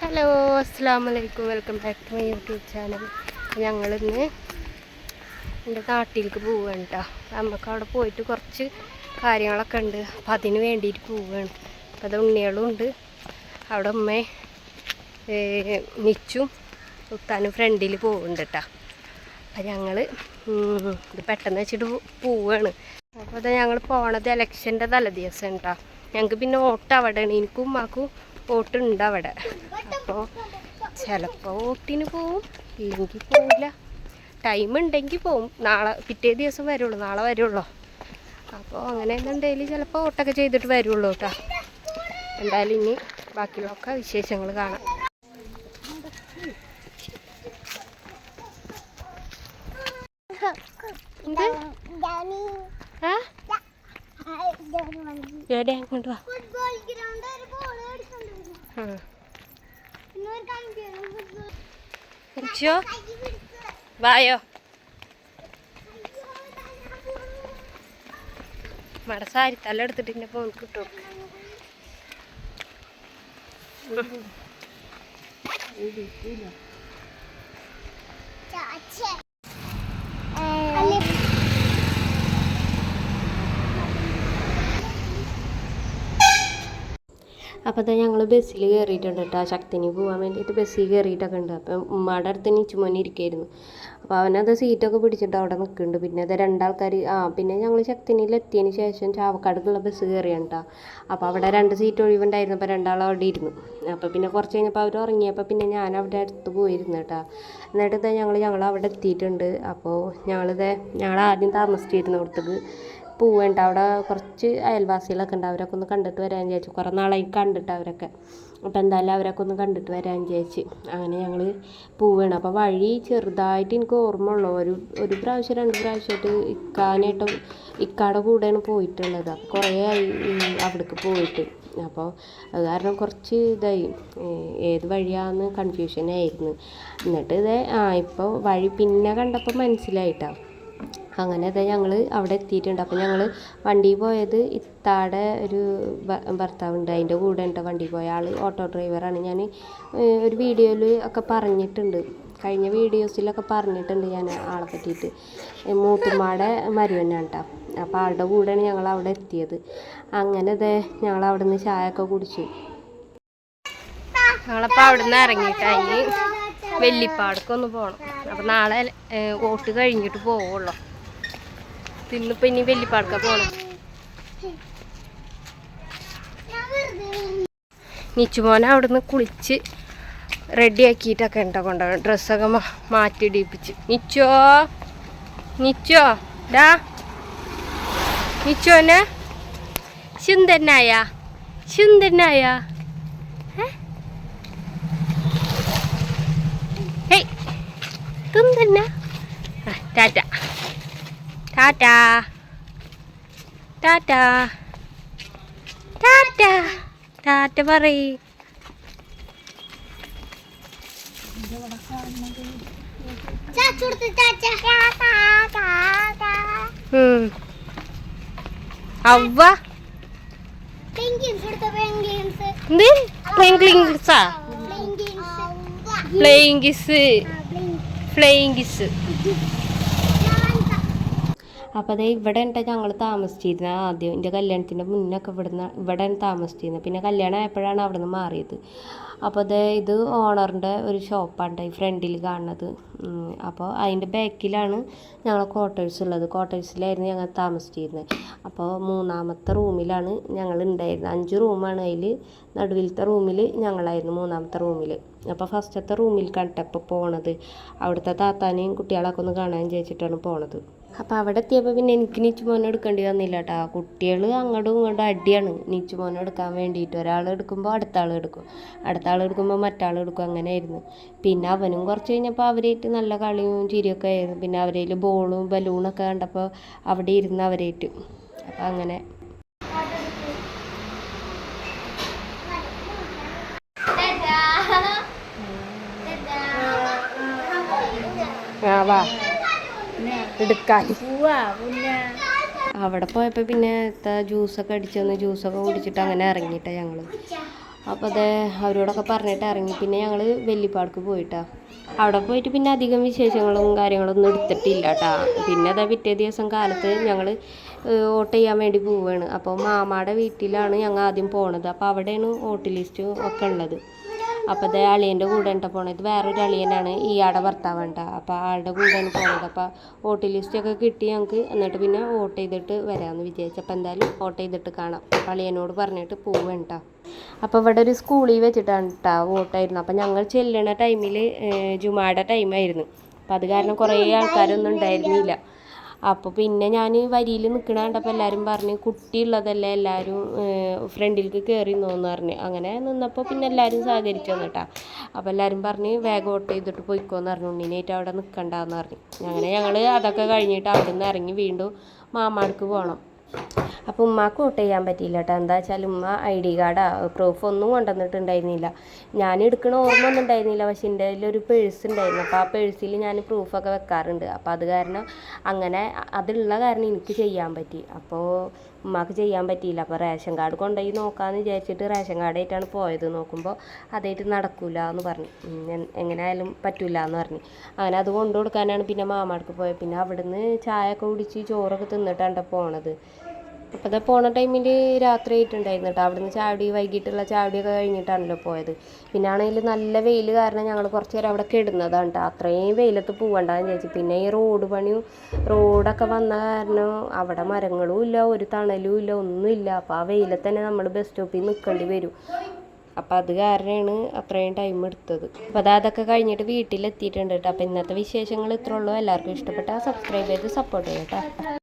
Hello അസ്സാം വലൈക്കും welcome back to my YouTube channel. ഞങ്ങളിന്ന് എന്റെ നാട്ടിലേക്ക് പോവുകയാണ് കേട്ടോ നമുക്ക് അവിടെ പോയിട്ട് കുറച്ച് കാര്യങ്ങളൊക്കെ ഉണ്ട്. അപ്പം അതിന് വേണ്ടിയിട്ട് പോവുകയാണ് അപ്പം അത് ഉണ്ണികളും ഉണ്ട്. അവിടെ ഉമ്മ നിച്ചും ഉത്താനും ഫ്രണ്ടിൽ പോകുന്നുണ്ട് കേട്ടോ അപ്പം ഞങ്ങൾ ഇത് പെട്ടെന്ന് വെച്ചിട്ട് പോവുകയാണ് അപ്പോൾ അത് ഞങ്ങൾ പോണത് ഇലക്ഷന്റെ തലേദിവസം കേട്ടോ ഞങ്ങൾക്ക് പിന്നെ വോട്ട് അവിടെയാണ്. എനിക്കും ഉമ്മാക്കും ഓട്ടുണ്ട് അവിടെ. അപ്പോൾ ചിലപ്പോൾ വോട്ടിന് പോവും ഇല്ലെങ്കിൽ പോവില്ല. ടൈം ഉണ്ടെങ്കിൽ പോവും. നാളെ പിറ്റേ ദിവസം വരുള്ളൂ. നാളെ വരുള്ളൂ. അപ്പോൾ അങ്ങനെ എന്നുണ്ടെങ്കിൽ ചിലപ്പോൾ വോട്ടൊക്കെ ചെയ്തിട്ട് വരുള്ളൂ കേട്ടോ എന്തായാലും ഇനി ബാക്കിയുള്ളൊക്കെ വിശേഷങ്ങൾ കാണാം എന്ത് ആ എവിടെ അങ്ങോട്ട് വാ. ഇരിച്ചോ? വായോ. മട സാരി തല എടുത്തിട്ട് എന്റെ ഫോൺ കിട്ടും ചാച്ചേ അപ്പോൾ അത് ഞങ്ങൾ ബസ്സിൽ കയറിയിട്ടുണ്ട് കേട്ടോ ശക്തിനി പോകാൻ വേണ്ടിയിട്ട് ബസ്സിൽ കയറിയിട്ടൊക്കെ ഉണ്ട് അപ്പം ഉമ്മയുടെ അടുത്ത് നീച്ചുമോനെ ഇരിക്കായിരുന്നു അപ്പോൾ അവനത് സീറ്റൊക്കെ പിടിച്ചിട്ട് അവിടെ നിൽക്കുന്നുണ്ട് പിന്നെ അത് രണ്ടാൾക്കാർ ആ പിന്നെ ഞങ്ങൾ ശക്തിനിയിൽ എത്തിയതിന് ശേഷം ചാവക്കാടുള്ള ബസ് കയറിയാണ് കേട്ടോ അപ്പോൾ അവിടെ രണ്ട് സീറ്റ് ഒഴിവുണ്ടായിരുന്നു അപ്പോൾ രണ്ടാൾ അവിടെ ഇരുന്നു. അപ്പോൾ പിന്നെ കുറച്ച് കഴിഞ്ഞപ്പോൾ അവർ ഉറങ്ങിയപ്പോൾ പിന്നെ ഞാൻ അവിടെ അടുത്ത് പോയിരുന്നു കേട്ടോ എന്നിട്ട് ഞങ്ങൾ ഞങ്ങൾ അവിടെ എത്തിയിട്ടുണ്ട്. അപ്പോൾ ഞങ്ങളിത് ഞങ്ങൾ ആദ്യം താമസിച്ചിരുന്നിടത്തേക്ക് പോവേണ്ട അവിടെ കുറച്ച് അയൽവാസികളൊക്കെ ഉണ്ട്. അവരൊക്കെ ഒന്ന് കണ്ടിട്ട് വരാൻ വിചാരിച്ചു. കുറേ നാളായി കണ്ടിട്ട് അവരൊക്കെ. അപ്പോൾ എന്തായാലും അവരൊക്കെ ഒന്ന് കണ്ടിട്ട് വരാൻ വിചാരിച്ച്. അങ്ങനെ ഞങ്ങൾ പോവുകയാണ് അപ്പോൾ വഴി ചെറുതായിട്ട് എനിക്ക് ഓർമ്മ ഉള്ളൂ ഒരു ഒരു പ്രാവശ്യം രണ്ട് പ്രാവശ്യമായിട്ട് ഇക്കാനായിട്ട് ഇക്കാടെ കൂടെയാണ് പോയിട്ടുള്ളത്. അപ്പോൾ കുറേ ആയി അവിടേക്ക് പോയിട്ട്. അപ്പോൾ അത് കാരണം കുറച്ച് ഇതായി. ഏത് വഴിയാണെന്ന് കൺഫ്യൂഷനായിരുന്നു എന്നിട്ട് ഇത് ആ ഇപ്പോൾ വഴി പിന്നെ കണ്ടപ്പോൾ മനസ്സിലായിട്ടാ. അങ്ങനെ അതെ ഞങ്ങൾ അവിടെ എത്തിയിട്ടുണ്ട്. അപ്പോൾ ഞങ്ങൾ വണ്ടി പോയത് ഇത്താടെ ഒരു ഭർത്താവ് ഭർത്താവുണ്ട്. അതിന്റെ കൂടെ ഉണ്ട് വണ്ടി പോയ ആൾ ഓട്ടോ ഡ്രൈവറാണ് ഞാൻ ഒരു വീഡിയോയിൽ ഒക്കെ പറഞ്ഞിട്ടുണ്ട്. കഴിഞ്ഞ വീഡിയോസിലൊക്കെ പറഞ്ഞിട്ടുണ്ട് ഞാൻ ആളെ പറ്റിയിട്ട്. മൂത്തുമാടെ മരുവനാണ് കേട്ടോ അപ്പോൾ ആളുടെ കൂടെയാണ് ഞങ്ങൾ അവിടെ എത്തിയത്. അങ്ങനെ അതെ ഞങ്ങൾ അവിടെ നിന്ന് ചായ ഒക്കെ കുടിച്ചു. ഞങ്ങളപ്പോൾ അവിടെ നിന്ന് ഇറങ്ങിയിട്ടായി വെള്ളിപ്പാടക്കൊന്ന് പോകണം അപ്പം നാളെ വോട്ട് കഴിഞ്ഞിട്ട് പോവുള്ളൂ. ഇന്നിപ്പോൾ ഇനി വെല്ലിപ്പാടക്ക പോകണം നിച്ചുമോനെ അവിടുന്ന് കുളിച്ച് റെഡി ആക്കിയിട്ടൊക്കെ ഉണ്ടോ കൊണ്ടുപോകണം ഡ്രസ്സൊക്കെ മാറ്റി ഇടിപ്പിച്ച്. നിച്ചോ? നിച്ചോ? ഡാ? നിച്ചോനെ സുന്ദരനായ സുന്ദരനായ സുന്ദരനാ ആ, ടാറ്റ ടാറ്റ ടാറ്റ ടാറ്റ ടാറ്റ പറയ്. അവ്വ എന്ത് പ്ലെയിങ് കിസ്സാ പെങ്കിൻസ് പ്ലെയിങ് കിസ് ഫ്ലെയിങ് കിസ് അപ്പോൾ അതേ ഇവിടെ ഉണ്ട് ഞങ്ങൾ താമസിച്ചിരുന്നത് ആദ്യം എന്റെ കല്യാണത്തിന്റെ മുന്നൊക്കെ ഇവിടുന്ന് ഇവിടെ താമസിച്ചിരുന്നത് പിന്നെ കല്യാണം ആയപ്പോഴാണ് അവിടെ നിന്ന് മാറിയത്. അപ്പോൾ അതേ ഇത് ഓണറിന്റെ ഒരു ഷോപ്പാണ് ഈ ഫ്രണ്ടിൽ കാണുന്നത്. അപ്പോൾ അതിന്റെ ബാക്കിലാണ് ഞങ്ങൾ ക്വാർട്ടേഴ്സ് ഉള്ളത്. ക്വാർട്ടേഴ്സിലായിരുന്നു ഞങ്ങൾ താമസിച്ചിരുന്നത് അപ്പോൾ മൂന്നാമത്തെ റൂമിലാണ് ഞങ്ങൾ ഉണ്ടായിരുന്നത് അഞ്ച് റൂമാണ് അതിൽ നടുവിലത്തെ റൂമിൽ ഞങ്ങളായിരുന്നു മൂന്നാമത്തെ റൂമിൽ അപ്പോൾ ഫസ്റ്റത്തെ റൂമിൽ കണ്ടപ്പോൾ പോണത്. അവിടുത്തെ താത്താനെയും കുട്ടികളൊക്കെ ഒന്ന് കാണാൻ ചോദിച്ചിട്ടാണ് പോണത്. അപ്പം അവിടെ എത്തിയപ്പോൾ പിന്നെ എനിക്ക് നീച്ചു മോനെ എടുക്കേണ്ടി വന്നില്ല കേട്ടോ ആ കുട്ടികൾ അങ്ങോട്ടും ഇങ്ങോട്ടും അടിയാണ്. നീച്ചു മോനെ എടുക്കാൻ വേണ്ടിയിട്ട്. ഒരാൾ എടുക്കുമ്പോൾ അടുത്ത ആൾ എടുക്കും. അടുത്ത ആൾ എടുക്കുമ്പോൾ മറ്റാൾ എടുക്കും. അങ്ങനെയായിരുന്നു. പിന്നെ അവനും കുറച്ച് കഴിഞ്ഞപ്പോൾ അവരായിട്ട് നല്ല കളിയും ചിരിയൊക്കെ ആയിരുന്നു. പിന്നെ അവരിൽ ബോളും ബലൂണൊക്കെ കണ്ടപ്പോൾ അവിടെ ഇരുന്ന് അവരായിട്ട്. അപ്പം അങ്ങനെ. ആ വാ. എടുക്കാൻ. അവിടെ പോയപ്പോൾ പിന്നെ എത്താ ജ്യൂസൊക്കെ അടിച്ചൊന്ന് ജ്യൂസൊക്കെ കുടിച്ചിട്ട് അങ്ങനെ ഇറങ്ങിയിട്ടാ ഞങ്ങൾ അപ്പോൾ അത് അവരോടൊക്കെ പറഞ്ഞിട്ട് ഇറങ്ങി. പിന്നെ ഞങ്ങൾ വെല്ലിപ്പാടക്ക് പോയിട്ടാ. അവിടെ പോയിട്ട് പിന്നെ അധികം വിശേഷങ്ങളും കാര്യങ്ങളൊന്നും എടുത്തിട്ടില്ല കേട്ടാ പിന്നെ അതാ പിറ്റേ ദിവസം കാലത്ത് ഞങ്ങൾ വോട്ട് ചെയ്യാൻ വേണ്ടി പോവുകയാണ് അപ്പോൾ മാമാടെ വീട്ടിലാണ് ഞങ്ങൾ ആദ്യം പോണത്. അപ്പോൾ അവിടെയാണ് വോട്ട് ലിസ്റ്റ് ഒക്കെ ഉള്ളത്. അപ്പോൾ അത് അളിയന്റെ കൂടെ ഉണ്ട പോണത് ഇത് വേറൊരു അളിയനാണ് ഇയാടെ ഭർത്താവ് ഉണ്ടാ? അപ്പോൾ ആളുടെ കൂടെയാണ് പോണത്. അപ്പോൾ വോട്ട് ലിസ്റ്റൊക്കെ കിട്ടി ഞങ്ങൾക്ക് എന്നിട്ട് പിന്നെ വോട്ട് ചെയ്തിട്ട് വരാമെന്ന് വിചാരിച്ചു. അപ്പോൾ എന്തായാലും വോട്ട് ചെയ്തിട്ട് കാണാം. അപ്പോൾ അളിയനോട് പറഞ്ഞിട്ട് പോവേണ്ട അപ്പോൾ ഇവിടെ ഒരു സ്കൂളിൽ വെച്ചിട്ടാണ് കേട്ടോ വോട്ടായിരുന്നു അപ്പോൾ ഞങ്ങൾ ചെല്ലണ ടൈമിൽ ജുമാടെ ടൈമായിരുന്നു അപ്പോൾ അത് കാരണം കുറേ ആൾക്കാരൊന്നും ഉണ്ടായിരുന്നില്ല. അപ്പോൾ പിന്നെ ഞാൻ വരിയിൽ നിൽക്കണ കണ്ടപ്പോൾ എല്ലാവരും പറഞ്ഞ് കുട്ടിയുള്ളതല്ലേ എല്ലാവരും ഫ്രണ്ടിലേക്ക് കയറി നോന്ന് പറഞ്ഞു. അങ്ങനെ നിന്നപ്പോൾ പിന്നെ എല്ലാവരും സഹകരിച്ചു വന്നിട്ടാ. അപ്പോൾ എല്ലാവരും പറഞ്ഞ് വേഗം ഓട്ടോ ചെയ്തിട്ട് പോയിക്കോന്ന് പറഞ്ഞു. ഉണ്ണിനായിട്ട് അവിടെ നിൽക്കണ്ടെന്ന് പറഞ്ഞു. അങ്ങനെ ഞങ്ങൾ അതൊക്കെ കഴിഞ്ഞിട്ട് അവിടെ നിന്ന് ഇറങ്ങി വീണ്ടും മാമാടുക്ക് പോകണം അപ്പോൾ ഉമ്മാക്ക് വോട്ട് ചെയ്യാൻ പറ്റിയില്ല കേട്ടോ എന്താ വെച്ചാൽ ഉമ്മ ഐ ഡി കാർഡാ. പ്രൂഫ് ഒന്നും കൊണ്ടുവന്നിട്ടുണ്ടായിരുന്നില്ല. ഞാൻ എടുക്കണ ഓർമ്മ ഒന്നും ഉണ്ടായിരുന്നില്ല. പക്ഷെ എന്റെ ഒരു പേഴ്സ് ഉണ്ടായിരുന്നു. അപ്പോൾ ആ പേഴ്സിൽ ഞാൻ പ്രൂഫൊക്കെ വെക്കാറുണ്ട്. അപ്പോൾ അത് കാരണം അങ്ങനെ അതുള്ള കാരണം എനിക്ക് ചെയ്യാൻ പറ്റി. അപ്പോൾ ഉമ്മാക്ക് ചെയ്യാൻ പറ്റിയില്ല. അപ്പോൾ റേഷൻ കാർഡ് കൊണ്ടുപോയി നോക്കാമെന്ന് വിചാരിച്ചിട്ട് റേഷൻ കാർഡായിട്ടാണ് പോയത്. നോക്കുമ്പോൾ അതായിട്ട് നടക്കൂല എന്ന് പറഞ്ഞു എങ്ങനെയായാലും പറ്റൂല എന്ന് പറഞ്ഞു. അങ്ങനെ അത് കൊണ്ടു കൊടുക്കാനാണ് പിന്നെ മാമാർക്ക് പോയത് പിന്നെ അവിടുന്ന് ചായ ഒക്കെ കുടിച്ച് ചോറൊക്കെ തിന്നിട്ടാണ് പോണത്. അപ്പോൾ ദാ പോണ ടൈമിൽ രാത്രി ആയിട്ടുണ്ടായിരുന്നു കേട്ടോ അവിടുന്ന് ചാടി വൈകിട്ടുള്ള ചാടിയൊക്കെ കഴിഞ്ഞിട്ടാണല്ലോ പോയത്. പിന്നെ ആണെങ്കിൽ നല്ല വെയിൽ കാരണം ഞങ്ങൾ കുറച്ച് നേരം അവിടെ കിടന്നതാണ് കേട്ടോ അത്രയും വെയിലത്ത് പോകണ്ടെന്ന് വിചാരിച്ചു. പിന്നെ ഈ റോഡ് പണിയും റോഡൊക്കെ വന്ന കാരണം അവിടെ മരങ്ങളും ഇല്ല ഒരു തണലും ഇല്ല ഒന്നുമില്ല. അപ്പോൾ ആ വെയിലത്ത് തന്നെ നമ്മൾ ബസ് സ്റ്റോപ്പിൽ നിൽക്കേണ്ടി വരും. അപ്പം അത് കാരണമാണ് അത്രയും ടൈം എടുത്തത്. അപ്പോൾ അത് അതൊക്കെ കഴിഞ്ഞിട്ട് വീട്ടിലെത്തിയിട്ടുണ്ട് കേട്ടോ അപ്പോൾ ഇന്നത്തെ വിശേഷങ്ങൾ ഇത്രേ ഉള്ളൂ. എല്ലാവർക്കും ഇഷ്ടപ്പെട്ടാൽ സബ്സ്ക്രൈബ് ചെയ്ത് സപ്പോർട്ട് ചെയ്യാം കേട്ടോ